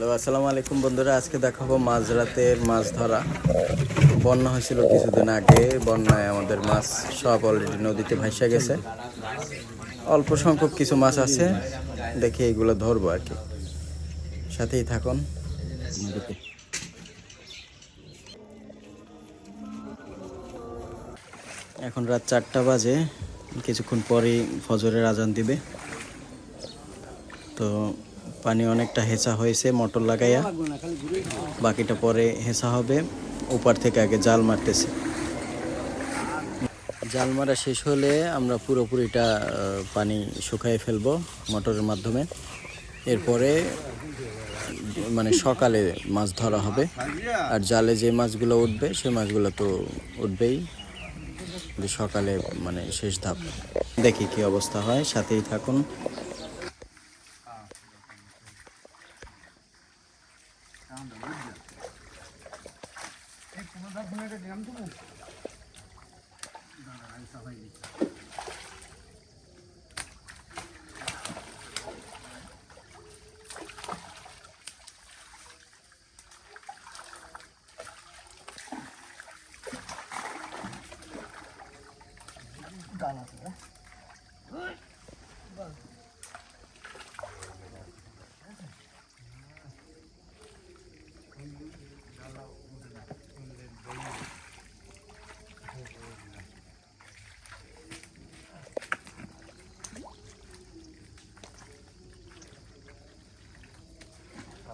Hello, আসসালামু আলাইকুম বন্ধুরা। আজকে দেখাবো মাঝরাতের মাছ ধরা। বন্যা হয়েছিল কিছুদিন আগে। বন্যায় আমাদের মাছ সব অলরেডি নদীতে ভাসা গেছে। অল্প সংখ্যক কিছু মাছ আছে। দেখি এগুলো ধরবো আর কি। সাথেই থাকুন। এখন রাত চারটা বাজে। কিছুক্ষণ পরেই ফজরের আজান দিবে। তো পানি অনেকটা হেঁচা হয়েছে, মোটর লাগাইয়া। বাকিটা পরে হেঁচা হবে, ওপার থেকে আগে জাল মারতেছে। জাল মারা শেষ হলে আমরা পুরোপুরিটা পানি শুকাই ফেলব মোটরের মাধ্যমে। এরপরে মানে সকালে মাছ ধরা হবে। আর জালে যে মাছগুলো উঠবে, সে মাছগুলো তো উঠবেই। সকালে মানে শেষ ধাপ। দেখি কি অবস্থা হয়, সাথেই থাকুন। found the wood duck. Hey, pull that bullet at Yam Tumu. Dada, I'll survive it. Gone up there.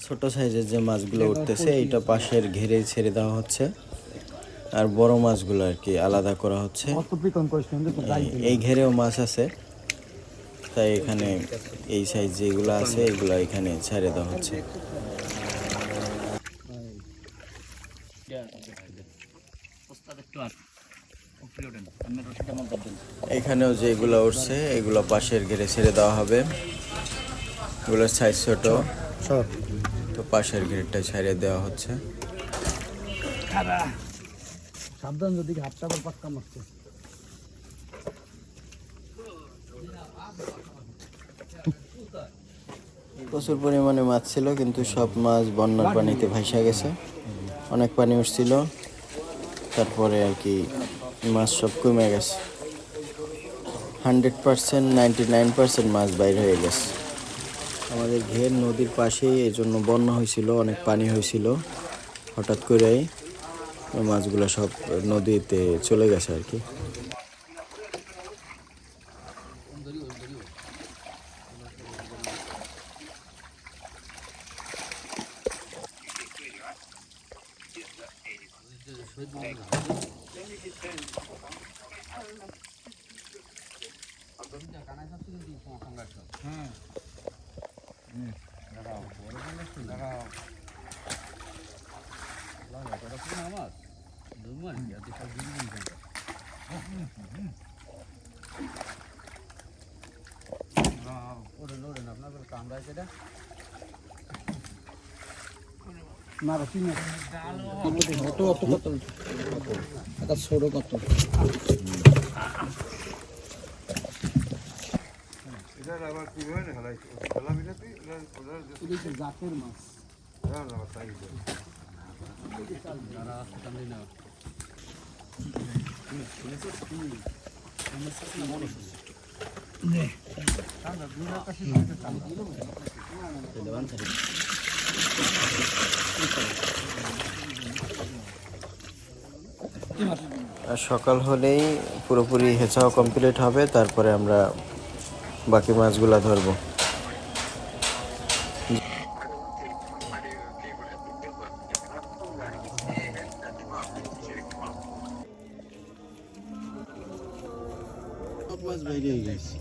ছোট সাইজের যে মাছগুলো উঠতেছে, এইটা পাশের ঘেরে ছেড়ে দেওয়া হচ্ছে। আর বড় মাছগুলো আর কি আলাদা করা হচ্ছে। এই- ঘেরেও মাছ আছে। তাই এখানে এই সাইজ যেগুলো আছে, এগুলো এখানে ছেড়ে দেওয়া হচ্ছে। এখানেও যেগুলো উঠছে এগুলো পাশের ঘেরে ছেড়ে দেওয়া হবে। এগুলোর সাইজ ছোট। তো পাশের ঘেরটা ছেড়ে দেওয়া হচ্ছে। সাবধান যদি হাতটা আবার পাক্কা মারছে। প্রচুর পরিমাণে মাছ ছিল কিন্তু সব মাছ বন্যার পানিতে ভাসা গেছে। অনেক পানি উঠছিল। তারপরে আর কি মাছ সব কমে গেছে। Hundred percent ninety nine percent মাছ বাইর হয়ে গেছে। আমাদের ঘের নদীর পাশেই এই জন্য বন্যা হয়েছিল, অনেক পানি হয়েছিল। হঠাৎ করেই মাছগুলো সব নদীতে চলে গেছে আর কি। না রসি না অত অত কত এটা ছোট কত এটার আবার কি হয় না হালাই খোলা মিলাতে এটা ওটার এটা হচ্ছে জাতের মাছ না না তাই আর সকাল হলেই পুরোপুরি হেঁচাও কমপ্লিট হবে, তারপরে আমরা বাকি মাছগুলা ধরবো। মাছ বাইরে হয়ে গেছে।